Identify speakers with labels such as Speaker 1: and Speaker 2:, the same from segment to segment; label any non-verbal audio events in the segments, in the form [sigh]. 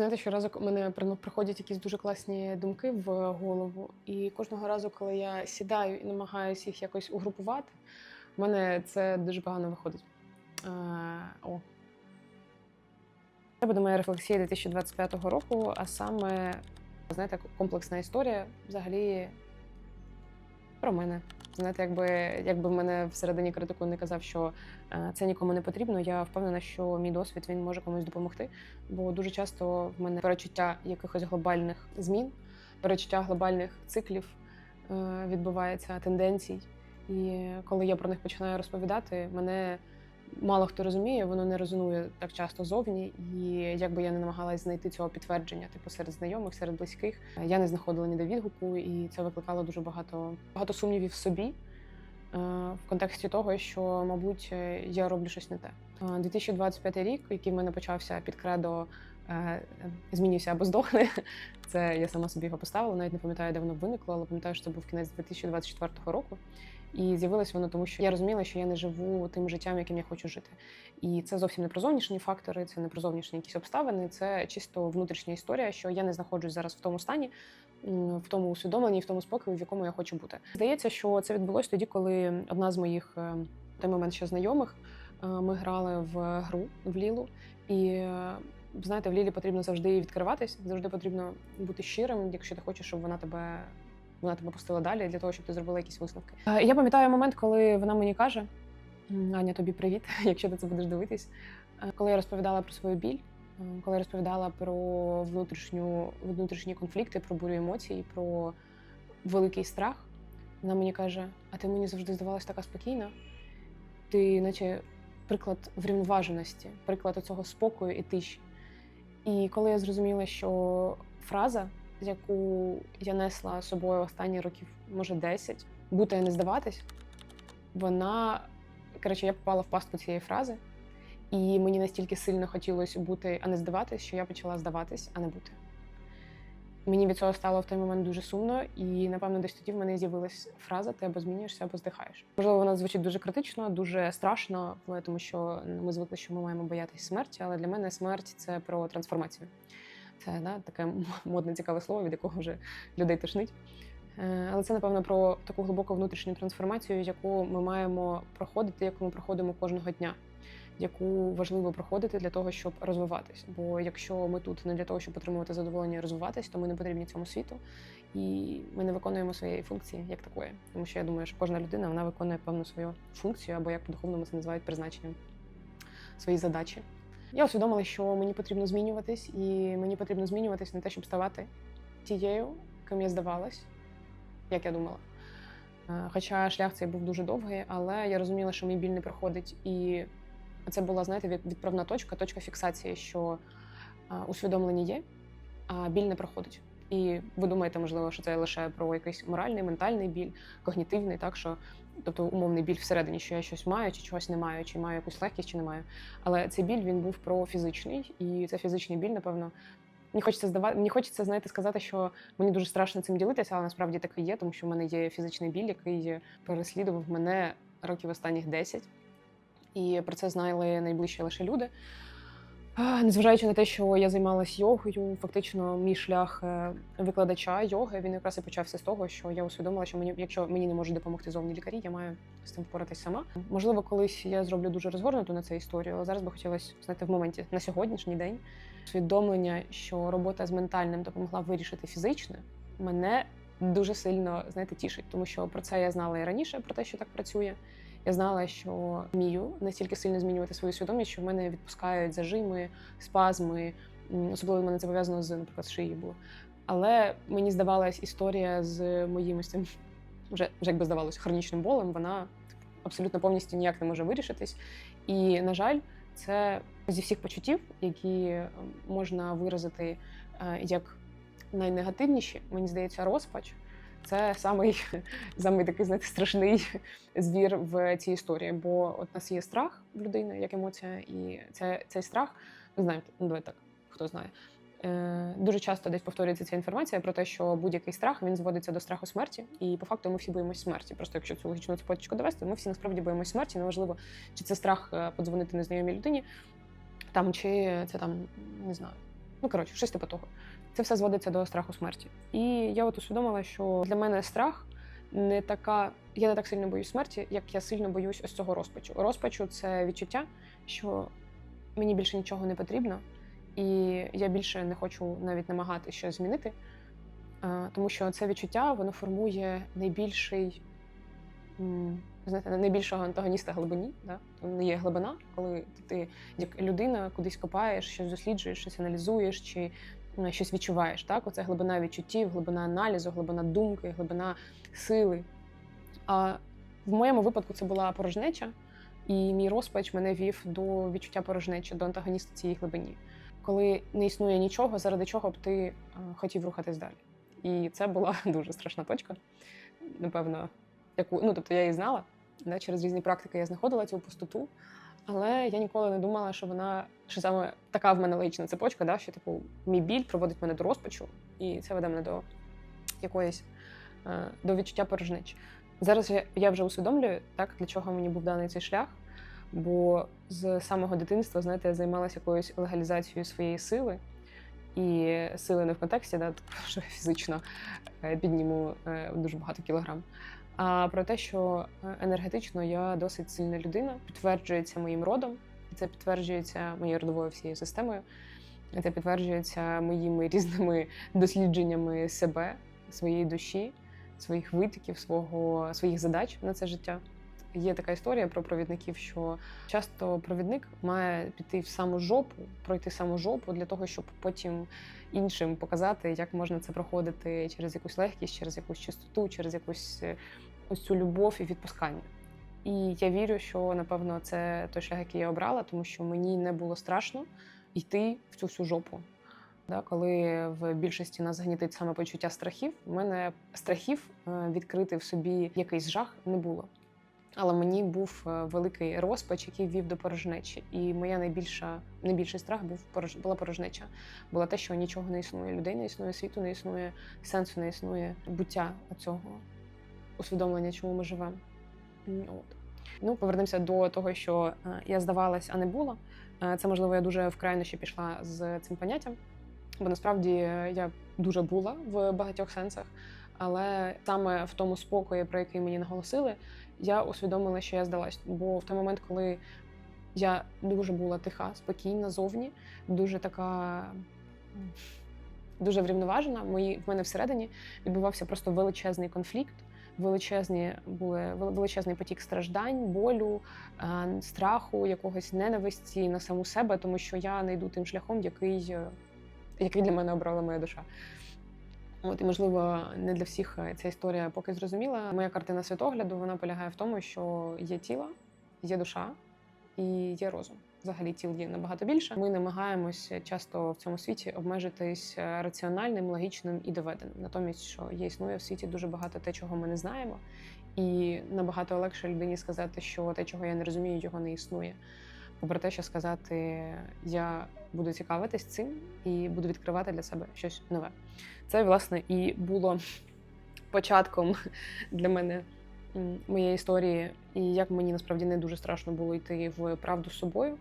Speaker 1: Знаєте, щоразу у мене приходять якісь дуже класні думки в голову, і кожного разу, коли я сідаю і намагаюся їх якось угрупувати, в мене це дуже погано виходить. Е, о. Це буде моя рефлексія 2025 року, а саме, знаєте, комплексна історія взагалі про мене. Знаєте, якби, якби мене всередині критику не казав, що е, це нікому не потрібно, я впевнена, що мій досвід він може комусь допомогти. Бо дуже часто в мене перечуття якихось глобальних змін, перечуття глобальних циклів е, відбувається, тенденцій. І коли я про них починаю розповідати, мене мало хто розуміє, воно не резонує так часто зовні. І якби я не намагалась знайти цього підтвердження, типу серед знайомих, серед близьких, я не знаходила ніде відгуку, і це викликало дуже багато, багато сумнівів в собі. е, В контексті того, що, мабуть, е, я роблю щось не те. Е, 2025 рік, який в мене почався під кредо е, змінюйся або здохне. [laughs] Це я сама собі його поставила, навіть не пам'ятаю, де воно виникло, але пам'ятаю, що це був кінець 2024 року. І з'явилось воно тому, що я розуміла, що я не живу тим життям, яким я хочу жити. І це зовсім не про зовнішні фактори, це не про зовнішні якісь обставини, це чисто внутрішня історія, що я не знаходжусь зараз в тому стані, в тому усвідомленні, в тому спокою, в якому я хочу бути. Здається, що це відбулось тоді, коли одна з моїх е, в той момент ще знайомих. е, Ми грали в гру в Лілу, і е, знаєте, в Лілі потрібно завжди відкриватись, завжди потрібно бути щирим, якщо ти хочеш, щоб вона тебе вона тебе пустила далі для того, щоб ти зробила якісь висновки. Е, Я пам'ятаю момент, коли вона мені каже: Аня, тобі привіт, [laughs] якщо ти це будеш дивитись. Е, Коли я розповідала про свою біль, е, коли я розповідала про внутрішню внутрішні конфлікти, про бурю емоцій, про великий страх, вона мені каже: А ти мені завжди здавалась така спокійна. Ти, наче приклад врівноваженості, приклад цього спокою і тиші. І коли я зрозуміла, що фраза, яку я несла з собою останні років, може 10, бути і не здаватись, вона коротше, я попала в пастку цієї фрази, і мені настільки сильно хотілося бути, а не здаватись, що я почала здаватись, а не бути. Мені від цього стало в той момент дуже сумно, і напевно десь тоді в мене з'явилась фраза Ти або змінюєшся, або здихаєш. Можливо, вона звучить дуже критично, дуже страшно, тому що ми звикли, що ми маємо боятися смерті, але для мене смерть це про трансформацію. Це да, таке модне цікаве слово, від якого вже людей тошнить. Е, Але це, напевно, про таку глибоку внутрішню трансформацію, яку ми маємо проходити, яку ми проходимо кожного дня, яку важливо проходити для того, щоб розвиватись. Бо якщо ми тут не для того, щоб отримувати задоволення і розвиватись, то ми не потрібні цьому світу, і ми не виконуємо своєї функції як такої. Тому що я думаю, що кожна людина вона виконує певну свою функцію, або як по-духовному це називають призначенням свої задачі. Я усвідомила, що мені потрібно змінюватись, і мені потрібно змінюватись не те, щоб ставати тією, ким я здавалась, як я думала. Е, Хоча шлях цей був дуже довгий, але я розуміла, що мій біль не проходить. І це була, знаєте, від- відправна точка, точка фіксації, що е, усвідомлення є, а біль не проходить. І ви думаєте, можливо, що це лише про якийсь моральний, ментальний біль, когнітивний, так що, тобто умовний біль всередині, що я щось маю, чи чогось не маю, чи маю якусь легкість, чи не маю. Але цей біль він був про фізичний, і це фізичний біль, напевно. Мені хочеться здавати, мені хочеться, знаєте, сказати, що мені дуже страшно цим ділитися, але насправді так і є, тому що в мене є фізичний біль, який переслідував мене років останніх 10. І про це знали найближчі лише люди. Незважаючи на те, що я займалась йогою, фактично мій шлях е, викладача йоги він якраз і почався з того, що я усвідомила, що мені, якщо мені не можуть допомогти зовні лікарі, я маю з цим впоратись сама. Можливо, колись я зроблю дуже розгорнуту на це історію, але зараз би хотілося знаєте, в моменті на сьогоднішній день усвідомлення, що робота з ментальним допомогла вирішити фізичне, мене дуже сильно знаєте, тішить, тому що про це я знала і раніше, про те, що так працює. Я знала, що вмію настільки сильно змінювати свою свідомість, що в мене відпускають зажими, спазми. Особливо в мене це пов'язано з, наприклад, шиї було. Але мені здавалась історія з моїм ось цим вже, вже якби здавалось, хронічним болем. Вона абсолютно повністю ніяк не може вирішитись. І, на жаль, це зі всіх почуттів, які можна виразити е, як найнегативніші, мені здається, розпач. Це самий, [laughs] самий такий знаєте, страшний звір в цій історії. Бо от нас є страх в людини як емоція, і це, цей страх, ви знаєте, ну давай так, хто знає. Е, Дуже часто десь повторюється ця інформація про те, що будь-який страх він зводиться до страху смерті, і по факту ми всі боїмося смерті. Просто якщо цю логічну цепочку довести, ми всі насправді боїмося смерті. Неважливо, чи це страх е, подзвонити незнайомій людині, там чи це там не знаю Ну коротше, щось типу того. Це все зводиться до страху смерті. І я от усвідомила, що для мене страх не така. Я не так сильно боюсь смерті, як я сильно боюсь ось цього розпачу. Розпачу це відчуття, що мені більше нічого не потрібно, і я більше не хочу навіть намагати щось змінити. Тому що це відчуття воно формує найбільший, знаєте, найбільшого антагоніста глибині. Да? Не є глибина, коли ти як людина кудись копаєш, щось досліджуєш, щось аналізуєш чи щось відчуваєш. Так? Оце глибина відчуттів, глибина аналізу, глибина думки, глибина сили. А в моєму випадку це була порожнеча, і мій розпач мене вів до відчуття порожнечі, до антагоніста цієї глибині. Коли не існує нічого, заради чого б ти е, хотів рухатись далі. І це була [laughs] дуже страшна точка. Напевно, яку ну тобто я її знала. Да, через різні практики я знаходила цю пустоту, але я ніколи не думала, що вона що саме така в мене логічна цепочка, да, що типу мій біль проводить мене до розпачу, і це веде мене до якоїсь е, до відчуття порожнечі. Зараз я, вже усвідомлюю, так для чого мені був даний цей шлях. Бо з самого дитинства, знаєте, я займалася якоюсь легалізацією своєї сили. І сили не в контексті, да, [laughs] що я фізично е, підніму е, дуже багато кілограм. А про те, що е, енергетично я досить сильна людина, підтверджується моїм родом, і це підтверджується моєю родовою всією системою. Це підтверджується моїми [laughs] різними дослідженнями себе, своєї душі, своїх витоків, свого своїх задач на це життя. Є така історія про провідників, що часто провідник має піти в саму жопу, пройти саму жопу для того, щоб потім іншим показати, як можна це проходити через якусь легкість, через якусь чистоту, через якусь е, ось цю любов і відпускання. І я вірю, що напевно це той шлях, який я обрала, тому що мені не було страшно йти в цю всю жопу. Да, коли в більшості нас гнітить саме почуття страхів, у мене страхів е, відкрити в собі якийсь жах не було. Але мені був е, великий розпач, який вів до порожнечі. І моя найбільша найбільший страх був була порожнеча. Була те, що нічого не існує. Людей не існує, світу не існує, сенсу не існує, буття цього усвідомлення, чому ми живемо. От. Ну, повернемося до того, що е, я здавалась, а не була. Е, Це можливо, я дуже в крайнощі пішла з цим поняттям, бо насправді е, я дуже була в багатьох сенсах. Але саме в тому спокої, про який мені наголосили, я усвідомила, що я здалась. Бо в той момент, коли я дуже була тиха, спокійна зовні, дуже така дуже врівноважена, мої в мене всередині відбувався просто величезний конфлікт. Величезні були величезний потік страждань, болю, е, страху, якогось ненависті на саму себе, тому що я не йду тим шляхом, який, е, який для мене обрала моя душа. От і можливо, не для всіх е, ця історія поки зрозуміла. Моя картина світогляду вона полягає в тому, що є тіло, є душа і є розум. Взагалі тіл є набагато більше. Ми намагаємось часто в цьому світі обмежитись е, раціональним, логічним і доведеним. Натомість, що є існує в світі дуже багато те, чого ми не знаємо, і набагато легше людині сказати, що те, чого я не розумію, його не існує. Попри те, що сказати, я буду цікавитись цим і буду відкривати для себе щось нове. Це власне і було початком для мене моєї історії, і як мені насправді не дуже страшно було йти в правду з собою.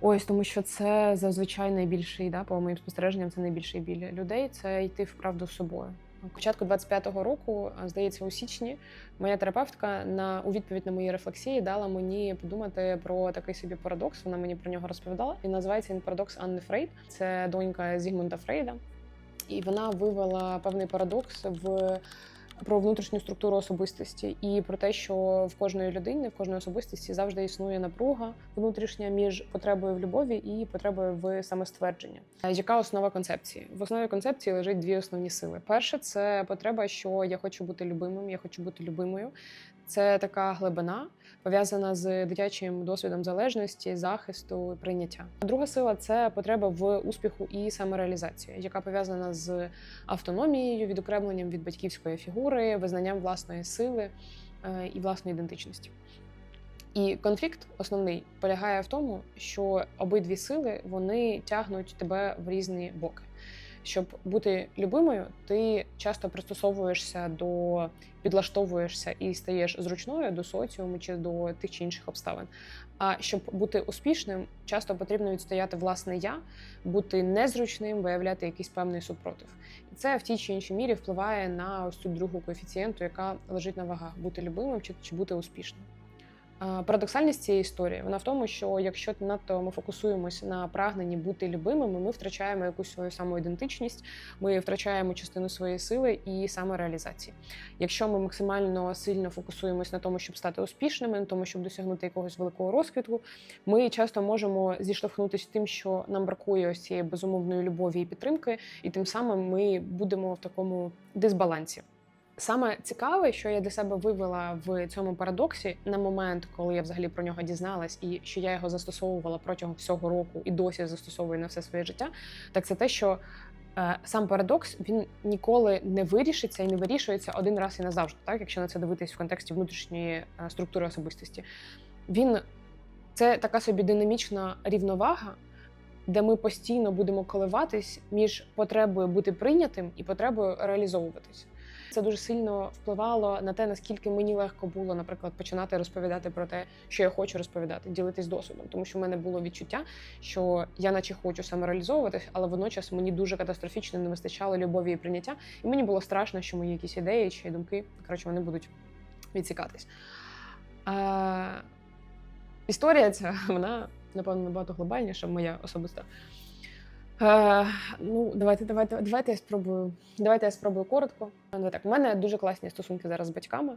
Speaker 1: Ось тому, що це зазвичай найбільший, да, по моїм спостереженням, це найбільший біль людей це йти в правду з собою. Початку 25-го року, здається, у січні, моя терапевтка на у відповідь на мої рефлексії дала мені подумати про такий собі парадокс. Вона мені про нього розповідала. І називається він парадокс Анни Фрейд. Це донька Зігмунда Фрейда. І вона вивела певний парадокс в про внутрішню структуру особистості і про те, що в кожної людини, в кожної особистості завжди існує напруга внутрішня між потребою в любові і потребою в самоствердженні. Е, Яка основа концепції? В основі концепції лежить дві основні сили. Перше це потреба, що я хочу бути любимим, я хочу бути любимою. Це така глибина, пов'язана з дитячим досвідом залежності, захисту і прийняття. Друга сила це потреба в успіху і самореалізації, яка пов'язана з автономією, відокремленням від батьківської фігури, визнанням власної сили е, і власної ідентичності. І конфлікт основний полягає в тому, що обидві сили вони тягнуть тебе в різні боки. Щоб бути любимою, ти часто пристосовуєшся до підлаштовуєшся і стаєш зручною до соціуму чи до тих чи інших обставин. А щоб бути успішним, часто потрібно відстояти власне я, бути незручним, виявляти якийсь певний супротив. І це в тій чи іншій мірі впливає на ось цю другу коефіцієнту, яка лежить на вагах бути любимим чи, чи бути успішним. А, Парадоксальність цієї історії вона в тому, що якщо надто ми фокусуємося на прагненні бути любимими, ми втрачаємо якусь свою самоідентичність, ми втрачаємо частину своєї сили і самореалізації. Якщо ми максимально сильно фокусуємось на тому, щоб стати успішними, на тому, щоб досягнути якогось великого розквіту, ми часто можемо зіштовхнутися тим, що нам бракує ось цієї безумовної любові і підтримки, і тим самим ми будемо в такому дисбалансі. Саме цікаве, що я для себе вивела в цьому парадоксі на момент, коли я взагалі про нього дізналась, і що я його застосовувала протягом всього року і досі застосовую на все своє життя, так це те, що е, сам парадокс він ніколи не вирішиться і не вирішується один раз і назавжди, так якщо на це дивитись в контексті внутрішньої е, структури особистості. Він це така собі динамічна рівновага, де ми постійно будемо коливатись між потребою бути прийнятим і потребою реалізовуватись. Це дуже сильно впливало на те, наскільки мені легко було, наприклад, починати розповідати про те, що я хочу розповідати, ділитись досвідом, тому що в мене було відчуття, що я, наче хочу самореалізовуватись, але водночас мені дуже катастрофічно не вистачало любові і прийняття, і мені було страшно, що мої якісь ідеї чи думки коротше, вони будуть відсікатись. А, Історія ця [laughs] вона напевно набагато глобальніша, моя особиста. Е, ну, давайте, давайте, давайте я спробую. Давайте я спробую коротко. Ну, так, у мене дуже класні стосунки зараз з батьками.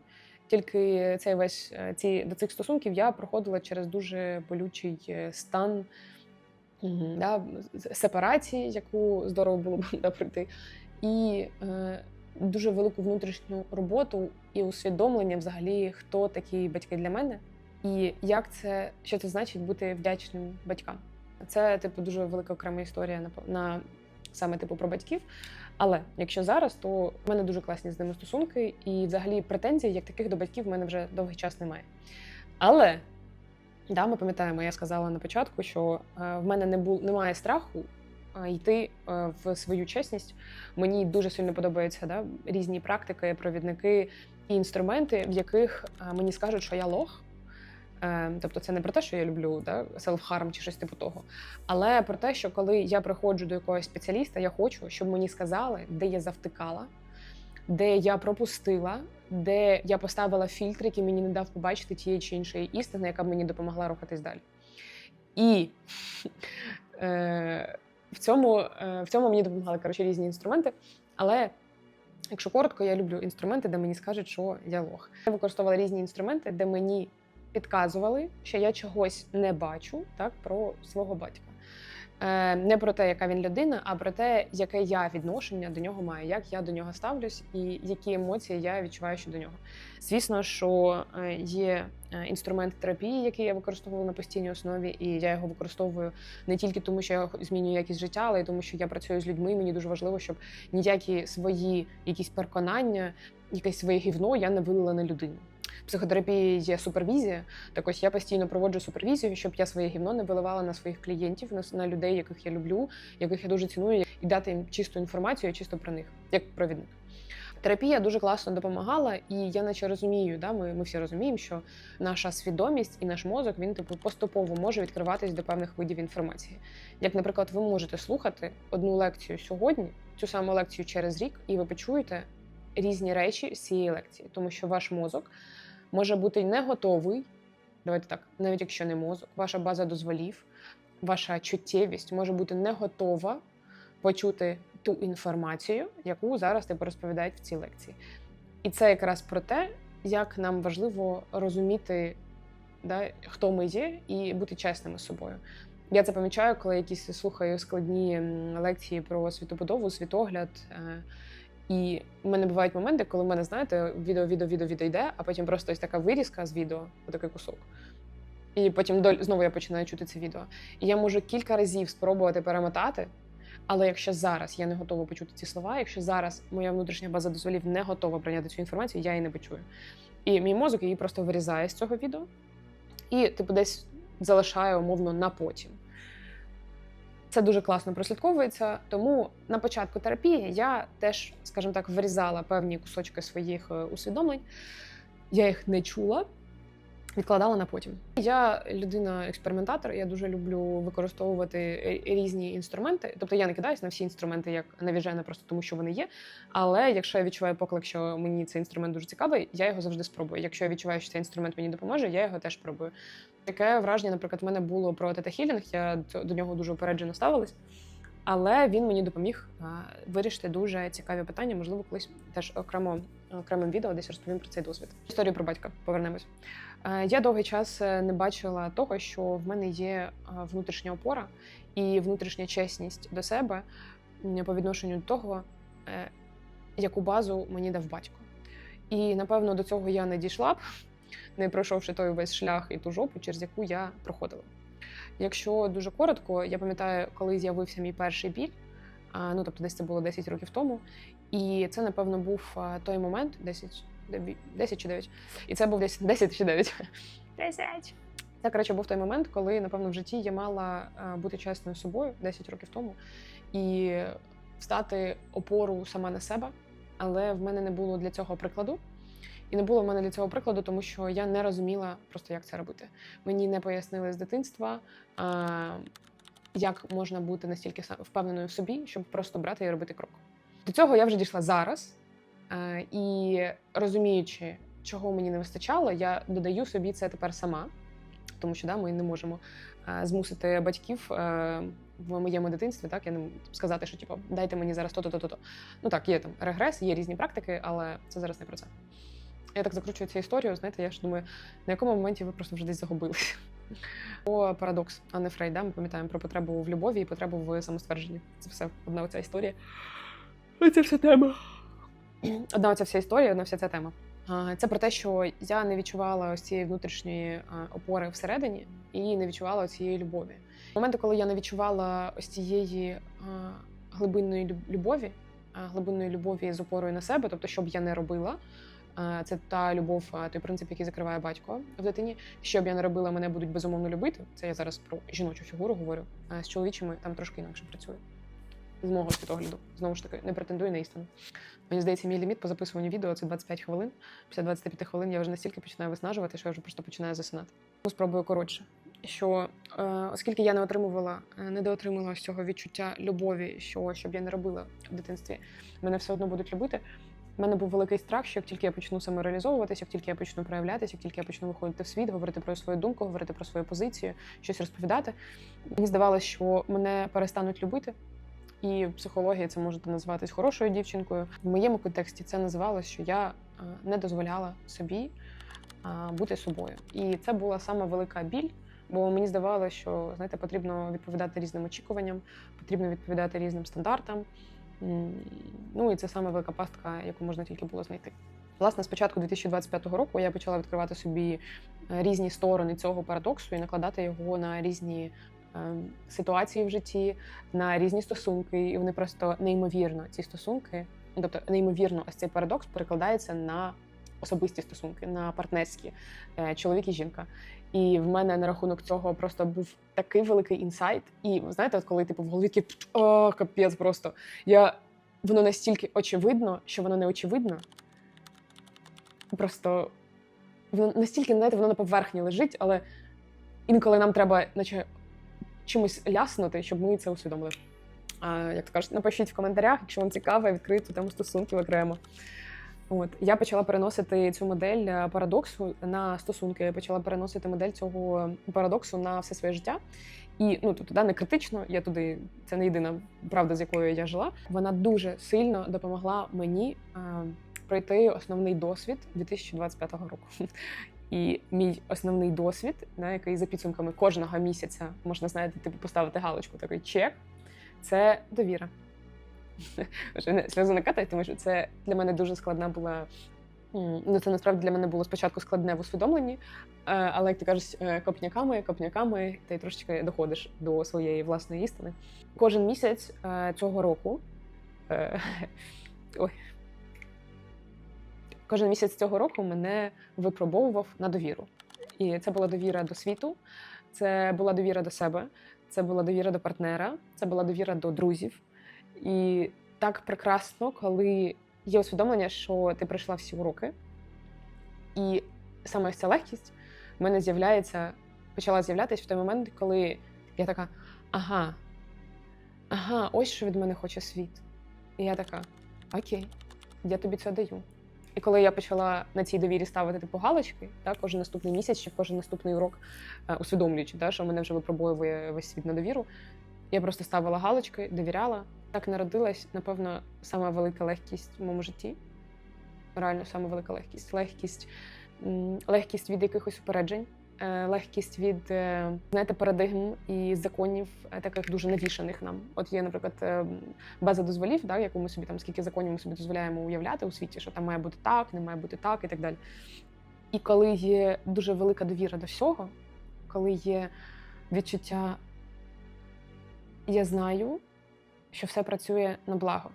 Speaker 1: Тільки цей весь е, ці до цих стосунків я проходила через дуже болючий е, стан угу. да, сепарації, яку здорово було б да, і е, дуже велику внутрішню роботу і усвідомлення, взагалі, хто такі батьки для мене, і як це що це значить бути вдячним батькам. Це, типу, дуже велика окрема історія на на саме типу про батьків. Але якщо зараз, то в мене дуже класні з ними стосунки, і взагалі претензій, як таких до батьків, в мене вже довгий час немає. Але да, ми пам'ятаємо, я сказала на початку, що е, в мене не бу, немає страху е, йти е, в свою чесність. Мені дуже сильно подобаються да, різні практики, провідники і інструменти, в яких мені скажуть, що я лох. Тобто це не про те, що я люблю да, селф-харм чи щось типу того. Але про те, що коли я приходжу до якогось спеціаліста, я хочу, щоб мені сказали, де я завтикала, де я пропустила, де я поставила фільтр, який мені не дав побачити тієї чи іншої істини, яка б мені допомогла рухатись далі. І [laughs] е, в цьому е, в цьому мені допомагали коротше, різні інструменти. Але якщо коротко, я люблю інструменти, де мені скажуть, що я лох. Я використовувала різні інструменти, де мені підказували, що я чогось не бачу так про свого батька. Е, не про те, яка він людина, а про те, яке я відношення до нього маю, як я до нього ставлюсь і які емоції я відчуваю щодо нього. Звісно, що е, є е, інструмент терапії, який я використовую на постійній основі, і я його використовую не тільки тому, що я змінюю якість життя, але й тому, що я працюю з людьми. Мені дуже важливо, щоб ніякі свої якісь переконання, якесь своє гівно я не вилила на людину психотерапії є супервізія. Так ось я постійно проводжу супервізію, щоб я своє гівно не виливала на своїх клієнтів, на, на людей, яких я люблю, яких я дуже ціную, і дати їм чисту інформацію, чисто про них, як провідник. Терапія дуже класно допомагала, і я наче розумію, да, ми ми всі розуміємо, що наша свідомість і наш мозок він типу поступово може відкриватись до певних видів інформації. Як, наприклад, ви можете слухати одну лекцію сьогодні, цю саму лекцію через рік, і ви почуєте різні речі з цієї лекції, тому що ваш мозок може бути не готовий. Давайте так, навіть якщо не мозок, ваша база дозволів, ваша чуттєвість може бути не готова почути ту інформацію, яку зараз тебе розповідають в цій лекції. І це якраз про те, як нам важливо розуміти, да, хто ми є, і бути чесними з собою. Я це помічаю, коли якісь слухаю складні лекції про світобудову, світогляд. І в мене бувають моменти, коли в мене, знаєте, відео, відео, відео, відео йде, а потім просто ось така вирізка з відео, отакий кусок. І потім доль, знову я починаю чути це відео. І я можу кілька разів спробувати перемотати. Але якщо зараз я не готова почути ці слова, якщо зараз моя внутрішня база дозволів не готова прийняти цю інформацію, я її не почую. І мій мозок її просто вирізає з цього відео і, типу, десь залишає умовно на потім. Це дуже класно прослідковується. Тому на початку терапії я теж, скажімо так, вирізала певні кусочки своїх е, усвідомлень. Я їх не чула, відкладала на потім. Я людина-експериментатор, я дуже люблю використовувати е, різні інструменти. Тобто я не кидаюсь на всі інструменти як навіжена, просто тому що вони є. Але якщо я відчуваю поклик, що мені цей інструмент дуже цікавий, я його завжди спробую. Якщо я відчуваю, що цей інструмент мені допоможе, я його теж пробую. Таке враження, наприклад, в мене було про тета-хілінг, я до нього дуже упереджено ставилась. Але він мені допоміг вирішити дуже цікаві питання. Можливо, колись теж окремо окремим відео десь розповім про цей досвід. Історію про батька повернемось. Я довгий час е, не бачила того, що в мене є внутрішня опора і внутрішня чесність до себе по відношенню до того, е, яку базу мені дав батько. І напевно до цього я не дійшла б, не пройшовши той весь шлях і ту жопу, через яку я проходила. Якщо дуже коротко, я пам'ятаю, коли з'явився мій перший біль, ну тобто десь це було 10 років тому. І це, напевно, був той момент, 10, 9, 10 чи 9. І це був десь [laughs] 10 чи 9. 10. Це, коротше, був той момент, коли, напевно, в житті я мала бути чесною з собою 10 років тому і стати опору сама на себе. Але в мене не було для цього прикладу. І не було в мене для цього прикладу, тому що я не розуміла просто, як це робити. Мені не пояснили з дитинства, а, як можна бути настільки впевненою в собі, щоб просто брати і робити крок. До цього я вже дійшла зараз, і розуміючи, чого мені не вистачало, я додаю собі це тепер сама, тому що да, ми не можемо е, змусити батьків е, в моєму дитинстві. Так я не сказати, що типу, дайте мені зараз то-то, то-то. то Ну так, є там регрес, є різні практики, але це зараз не про це. Я так закручую цю історію. Знаєте, я ж думаю, на якому моменті ви просто вже десь загубилися. О парадокс Анни Фрейд, да? ми пам'ятаємо про потребу в любові і потребу в самоствердженні. Це все одна оця історія. Оце вся тема. Одна оця вся історія, одна вся ця тема. Це про те, що я не відчувала ось цієї внутрішньої опори всередині і не відчувала цієї любові. Моменти, коли я не відчувала ось цієї глибинної любові, глибинної любові з опорою на себе, тобто, що б я не робила. Це та любов, той принцип, який закриває батько в дитині. Що б я не робила, мене будуть безумовно любити. Це я зараз про жіночу фігуру говорю. А з чоловічими там трошки інакше працює. З мого світогляду. Знову ж таки, не претендую на істину. Мені здається, мій ліміт по записуванню відео це 25 хвилин. Після 25 хвилин я вже настільки починаю виснажувати, що я вже просто починаю засинати. Ну, спробую коротше. Що е, оскільки я не отримувала, е, не доотримала ось цього відчуття любові, що щоб я не робила в дитинстві, мене все одно будуть любити. У мене був великий страх, що як тільки я почну самореалізовуватися, як тільки я почну проявлятися, як тільки я почну виходити в світ, говорити про свою думку, говорити про свою позицію, щось розповідати. Мені здавалося, що мене перестануть любити. І в психології це може називатись хорошою дівчинкою. В моєму контексті це називалося, що я е, не дозволяла собі е, бути собою. І це була сама велика біль, бо мені здавалося, що знаєте, потрібно відповідати різним очікуванням, потрібно відповідати різним стандартам. Ну і це саме велика пастка, яку можна тільки було знайти. Власне, з початку 2025 року я почала відкривати собі е, різні сторони цього парадоксу і накладати його на різні е, ситуації в житті, на різні стосунки, і вони просто неймовірно ці стосунки, ну, тобто неймовірно, ось цей парадокс перекладається на особисті стосунки, на партнерські е, чоловік і жінка. І в мене на рахунок цього просто був такий великий інсайт. І знаєте, от коли типу в голові о, капець, просто я воно настільки очевидно, що воно не очевидно. Просто воно настільки, знаєте, воно на поверхні лежить, але інколи нам треба, наче чимось ляснути, щоб ми це усвідомили. А, як то кажуть, напишіть в коментарях, якщо вам цікаво, цю тему стосунків окремо. От я почала переносити цю модель е, парадоксу на стосунки. Я почала переносити модель цього парадоксу на все своє життя. І ну тут да, не критично, я туди це не єдина правда, з якою я жила. Вона дуже сильно допомогла мені е, пройти основний досвід 2025 року. І мій основний досвід, на який за підсумками кожного місяця можна знаєте, типу поставити галочку, такий чек. Це довіра. [laughs] Вже сльози не катай, тому що це для мене дуже складна була. Ну, це насправді для мене було спочатку складне в усвідомленні, е, але як ти кажеш, е, копняками, копняками, ти трошечки доходиш до своєї власної істини. Кожен місяць е, цього року. [laughs] Ой. Кожен місяць цього року мене випробовував на довіру. І це була довіра до світу, це була довіра до себе, це була довіра до партнера, це була довіра до друзів. І так прекрасно, коли є усвідомлення, що ти пройшла всі уроки. І саме ця легкість в мене з'являється, почала з'являтися в той момент, коли я така: ага, ага, ось що від мене хоче світ. І я така: окей, я тобі це даю. І коли я почала на цій довірі ставити типу галочки, так, кожен наступний місяць чи кожен наступний урок, е, усвідомлюючи, так, що мене вже випробовує весь світ на довіру, я просто ставила галочки, довіряла. Так народилась, напевно, сама велика легкість в моєму житті. Реально, сама велика легкість. Легкість, легкість від якихось упереджень, е, легкість від е, знаєте, парадигм і законів, е, таких дуже навішаних нам. От є, наприклад, база дозволів, да, яку ми собі там скільки законів ми собі дозволяємо уявляти у світі, що там має бути так, не має бути так і так далі. І коли є дуже велика довіра до всього, коли є відчуття, я знаю, що все працює на благо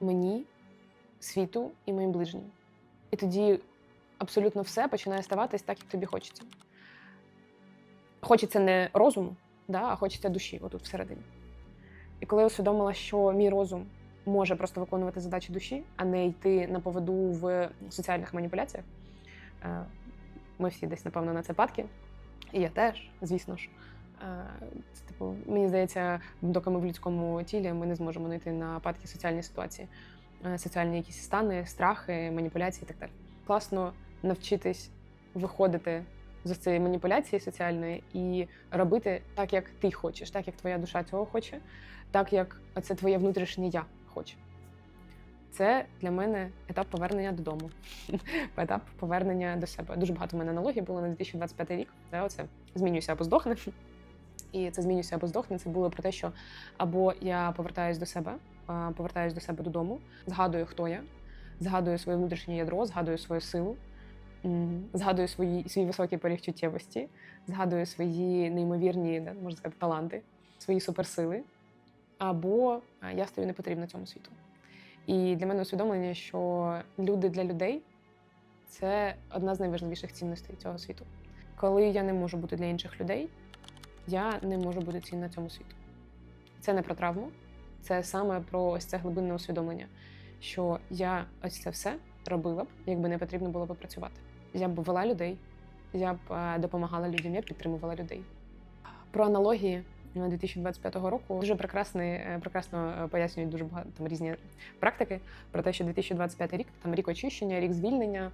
Speaker 1: мені, світу і моїм ближнім. І тоді абсолютно все починає ставатись так, як тобі хочеться. Хочеться не розуму, да, а хочеться душі, отут всередині. І коли я усвідомила, що мій розум може просто виконувати задачі душі, а не йти на поводу в соціальних маніпуляціях, е, ми всі десь, напевно, на це падки. І я теж, звісно ж. Е, Це, типу, мені здається, доки ми в людському тілі ми не зможемо знайти на падки соціальні ситуації, е, соціальні якісь стани, страхи, маніпуляції і так далі. Класно навчитись виходити з цієї маніпуляції соціальної і робити так, як ти хочеш, так як твоя душа цього хоче, так як це твоє внутрішнє я хоче. Це для мене етап повернення додому, [laughs] етап повернення до себе. Дуже багато в мене аналогій було на 2025 рік. Оце змінюся або здохне. І це змінюся або здохне. Це було про те, що або я повертаюсь до себе, повертаюсь до себе додому, згадую, хто я, згадую своє внутрішнє ядро, згадую свою силу, згадую свої, свій високий поріг чуттєвості, згадую свої неймовірні, можна сказати, таланти, свої суперсили. Або я стаю непотрібна цьому світу. І для мене усвідомлення, що люди для людей це одна з найважливіших цінностей цього світу. Коли я не можу бути для інших людей, я не можу бути цінна цьому світу. Це не про травму, це саме про ось це глибинне усвідомлення, що я ось це все робила б, якби не потрібно було б працювати. Я б вела людей, я б е, допомагала людям, я б підтримувала людей. Про аналогії 2025 року дуже прекрасний, е, прекрасно е, пояснюють дуже багато там різні практики про те, що 2025 рік там рік очищення, рік звільнення,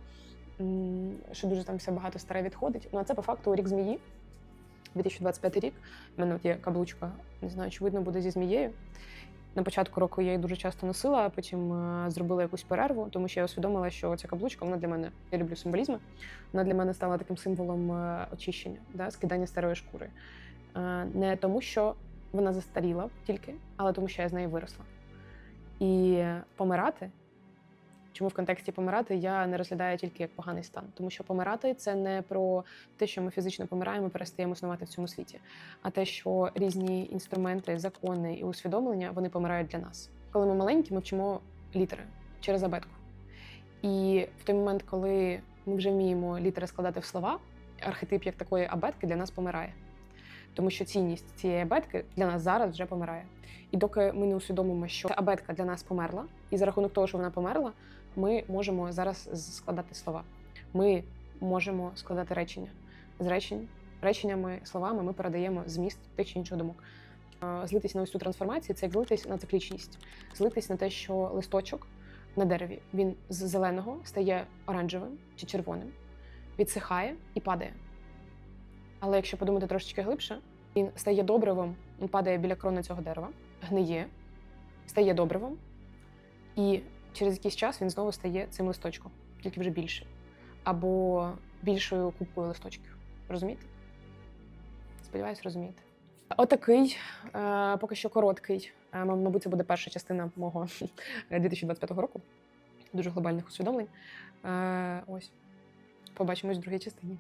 Speaker 1: що дуже там все багато старе відходить. Ну а це по факту рік змії. 2025 рік. У мене от є каблучка, не знаю, чи видно буде зі змією. На початку року я її дуже часто носила, а потім е, зробила якусь перерву, тому що я усвідомила, що ця каблучка вона для мене, я люблю символізми. Вона для мене стала таким символом е, очищення, да, скидання старої шкури. Е, Не тому, що вона застаріла тільки, але тому, що я з нею виросла. І помирати. Чому в контексті помирати я не розглядаю тільки як поганий стан, тому що помирати це не про те, що ми фізично помираємо, перестаємо існувати в цьому світі, а те, що різні інструменти, закони і усвідомлення вони помирають для нас. Коли ми маленькі, ми вчимо літери через абетку. І в той момент, коли ми вже вміємо літери складати в слова, архетип як такої абетки для нас помирає. Тому що цінність цієї абетки для нас зараз вже помирає. І доки ми не усвідомимо, що абетка для нас померла, і за рахунок того, що вона померла, ми можемо зараз складати слова. Ми можемо складати речення. З речень, реченнями, словами ми передаємо зміст тих чи інших думок. Злитись на ось цю трансформацію це як злитись на циклічність, злитись на те, що листочок на дереві він з зеленого стає оранжевим чи червоним, відсихає і падає. Але якщо подумати трошечки глибше, він стає добривом, він падає біля крони цього дерева, гниє, стає добривом, і через якийсь час він знову стає цим листочком, тільки вже більше. Або більшою купкою листочків. Розумієте? Сподіваюсь, розумієте. Отакий, е, поки що короткий. е, мабуть, це буде перша частина мого [laughs] 2025 року. Дуже глобальних усвідомлень. Е, ось. Побачимось в другій частині.